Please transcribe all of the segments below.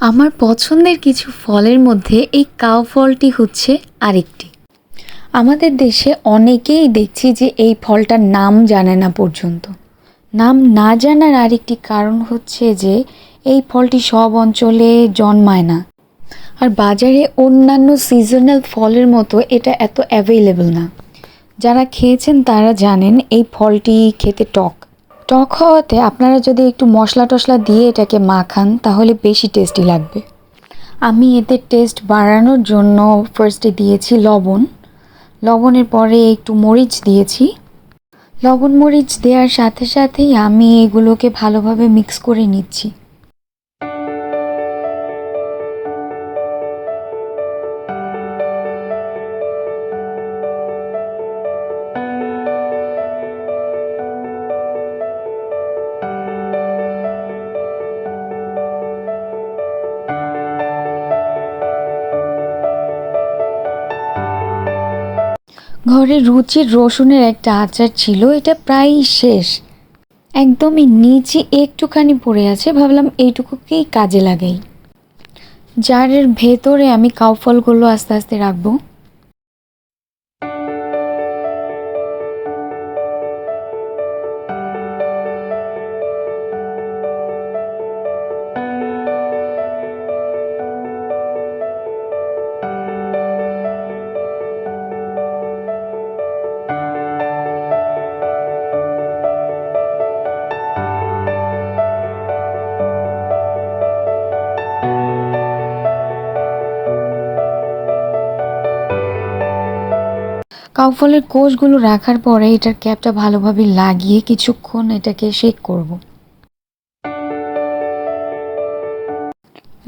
আমার পছন্দের কিছু ফলের মধ্যে এই কাউ ফলটি হচ্ছে আরেকটি। আমাদের দেশে অনেকেই দেখছি যে এই ফলটার নাম জানে না পর্যন্ত। নাম না জানার আরেকটি কারণ হচ্ছে যে এই ফলটি সব অঞ্চলে জন্মায় না। আর বাজারে অন্যান্য সিজনাল ফলের মতো এটা এত অ্যাভেলেবল না। যারা খেয়েছেন তারা জানেন এই ফলটি খেতে টক। টক হওয়াতে আপনারা যদি একটু মশলা টশলা দিয়ে এটাকে মাখান, তাহলে বেশি টেস্টি লাগবে। আমি এতে টেস্ট বাড়ানোর জন্য ফার্স্টে দিয়েছি লবণ। লবণের পরে একটু মরিচ দিয়েছি। লবণ মরিচ দেওয়ার সাথে সাথেই আমি এগুলোকে ভালোভাবে মিক্স করে নিচ্ছি। ঘরে রুচির রসুনের একটা আচার ছিল, এটা প্রায়ই শেষ। একদমই নিচে একটুখানি পড়ে আছে, ভাবলাম এইটুকুকেই কাজে লাগাই। জারের ভেতরে আমি কাউফলগুলো আস্তে আস্তে রাখব। কাউফলের কোষগুলো রাখার পরে এটার ক্যাপটা ভালোভাবে লাগিয়ে কিছুক্ষণ এটাকে শেক করব।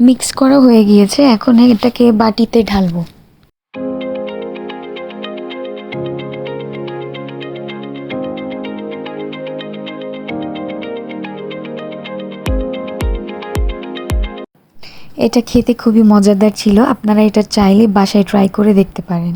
মিক্স করা হয়ে গিয়েছে, এখন এটাকে বাটিতে ঢালবো। এটা খেতে খুবই মজাদার ছিল, আপনারা এটা চাইলে বাসায় ট্রাই করে দেখতে পারেন।